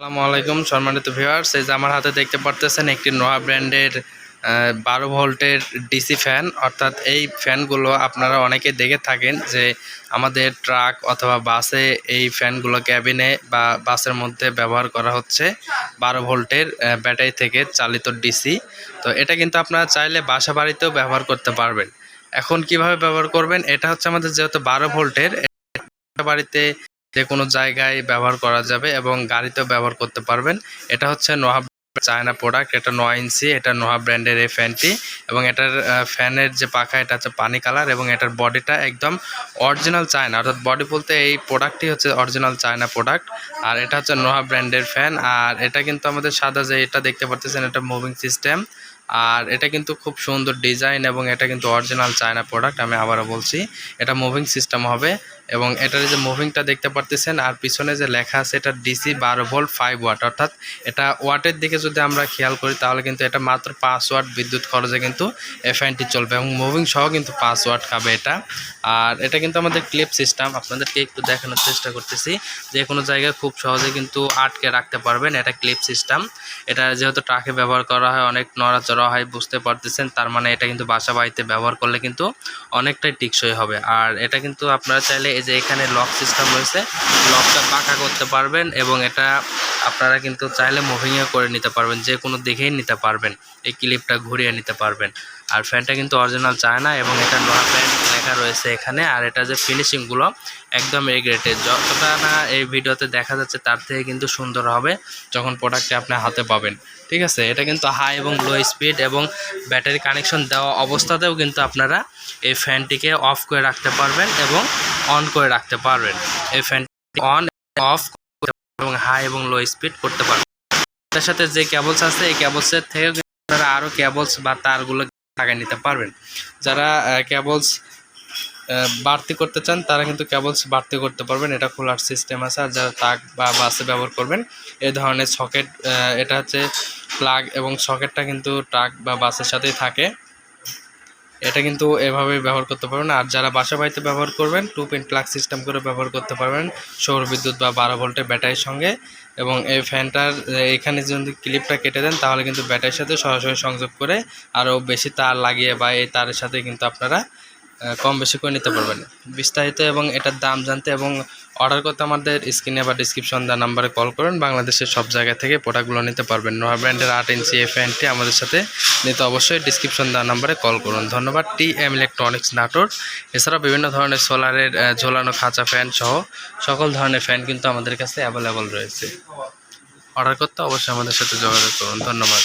আসসালামু আলাইকুম, সম্মানিত ভিউয়ার্স এই যে আমার হাতে দেখতে পারতেছেন একটি নোয়া ব্র্যান্ডের বারো ভোল্টের ডিসি ফ্যান। অর্থাৎ এই ফ্যানগুলো আপনারা অনেকে দেখে থাকেন যে আমাদের ট্রাক অথবা বাসে এই ফ্যানগুলো ক্যাবিনে বা বাসের মধ্যে ব্যবহার করা হচ্ছে। বারো ভোল্টের ব্যাটারি থেকে চালিত ডিসি। তো এটা কিন্তু আপনারা চাইলে বাসা বাড়িতেও ব্যবহার করতে পারবেন। এখন কীভাবে ব্যবহার করবেন? এটা হচ্ছে আমাদের যেহেতু বারো ভোল্টের বাড়িতে যে কোনো জায়গায় ব্যবহার করা যাবে এবং গাড়িতেও ব্যবহার করতে পারবেন। এটা হচ্ছে নোহা চায়না প্রোডাক্ট এটা নয় ইঞ্চি, এটা নোহা ব্র্যান্ডের এই ফ্যানটি এবং এটার ফ্যানের যে পাখা, এটা হচ্ছে পানি কালার এবং এটার বডিটা একদম অরিজিনাল চায়না। অর্থাৎ বডি বলতে এই প্রোডাক্টটি হচ্ছে অরিজিনাল চায়না প্রোডাক্ট আর এটা হচ্ছে নোহা ব্র্যান্ডের ফ্যান। আর এটা কিন্তু আমাদের সাদা যে এটা দেখতে পাচ্ছেন এটা মুভিং সিস্টেম আর এটা কিন্তু খুব সুন্দর ডিজাইন এবং এটা কিন্তু অরিজিনাল চায়না প্রোডাক্ট আমি আবারও বলছি। এটা মুভিং সিস্টেম হবে। এবং এটার যে মুভিংটা দেখতে পারতেছেন, আর পিছনে যে লেখা আছে, এটা ডিসি বারো ভোল্ট ফাইভ ওয়াট অর্থাৎ এটা ওয়াটের দিকে যদি আমরা খেয়াল করি, তাহলে কিন্তু এটা মাত্র পাঁচ ওয়াট বিদ্যুৎ খরচে কিন্তু এফআইনটি চলবে এবং মুভিং সহ কিন্তু পাঁচ ওয়াট খাবে এটা। আর এটা কিন্তু আমাদের ক্লিপ সিস্টেম আপনাদেরকে একটু দেখানোর চেষ্টা করতেছি যে কোনো জায়গায় খুব সহজে কিন্তু আটকে রাখতে পারবেন এটা ক্লিপ সিস্টেম এটা যেহেতু ট্রাকে ব্যবহার করা হয়, অনেক নড়াচড়া হয়, বুঝতে পারতেছেন, তার মানে এটা কিন্তু বাসা বাড়িতে ব্যবহার করলে কিন্তু অনেকটাই টিকসই হবে। আর এটা কিন্তু আপনারা চাইলে এই যে এখানে লক সিস্টেম রয়েছে লকটা পাকা করতে পারবেন এবং এটা আপনারা কিন্তু চাইলে মুভিংও করে নিতে পারবেন, যে কোনো দিকেই নিতে পারবেন, এই ক্লিপটা ঘুরিয়ে নিতে পারবেন। আর ফ্যানটা কিন্তু অরিজিনাল চায় না এবং এটা লোহা প্যান্ট লেখা রয়েছে এখানে, আর এটা যে ফিনিশিংগুলো একদম গ্রেটের যতটা না এই ভিডিওতে দেখা যাচ্ছে, তার থেকে কিন্তু সুন্দর হবে যখন প্রোডাক্টটি আপনি হাতে পাবেন। ঠিক আছে? এটা কিন্তু হাই এবং লো স্পিড এবং ব্যাটারি কানেকশন দেওয়া অবস্থাতেও কিন্তু আপনারা এই ফ্যানটিকে অফ করে রাখতে পারবেন এবং অন করে রাখতে পারবেন। এই ফ্যানটি অন, অফ এবং হাই এবং লো স্পিড করতে পারবেন। তার সাথে যে কেবলস আছে, এই কেবলসের থেকে আপনারা আরও কেবলস বা তারগুলো লাগাই নিতে পারবেন। যারা কেবলস বাড়তি করতে চান, তারা কিন্তু কেবলস বাড়তি করতে পারবেন। এটা খোলার সিস্টেম আছে আর যারা তাক বা বাসে ব্যবহার করবেন এই ধরনের সকেট এটা হচ্ছে প্লাগ এবং সকেটটা কিন্তু ট্রাক বা বাসের সাথেই থাকে। এটা কিন্তু এভাবেই ব্যবহার করতে পারবেন। আর যারা বাসা বাড়িতে ব্যবহার করবেন টু পিন প্লাগ সিস্টেম করে ব্যবহার করতে পারবেন সৌর বিদ্যুৎ বা বারো ভোল্টের ব্যাটারির সঙ্গে। এবং এই ফ্যানটার, এখানে যদি ক্লিপটা কেটে দেন, তাহলে কিন্তু ব্যাটারির সাথে সরাসরি সংযোগ করে আরও বেশি তার লাগিয়ে বা এই তারের সাথে কিন্তু আপনারা কম বেশি করে নিতে পারবেন। বিস্তারিত এবং এটার দাম জানতে এবং অর্ডার করতে আমাদের স্ক্রিনে বা ডিসক্রিপশন দেওয়া নাম্বারে কল করুন। বাংলাদেশের সব জায়গা থেকে প্রোডাক্টগুলো নিতে পারবেন। নোয়া ব্র্যান্ডের আট ইঞ্চি এই ফ্যানটি আমাদের সাথে নিতে অবশ্যই ডিসক্রিপশন দেওয়া নাম্বারে কল করুন। ধন্যবাদ টি এম ইলেকট্রনিক্স নাটোর। এছাড়াও বিভিন্ন ধরনের সোলারের ঝোলানো খাঁচা ফ্যান সহ সকল ধরনের ফ্যান কিন্তু আমাদের কাছে অ্যাভেলেবল রয়েছে। অর্ডার করতে অবশ্যই আমাদের সাথে যোগাযোগ করুন। ধন্যবাদ।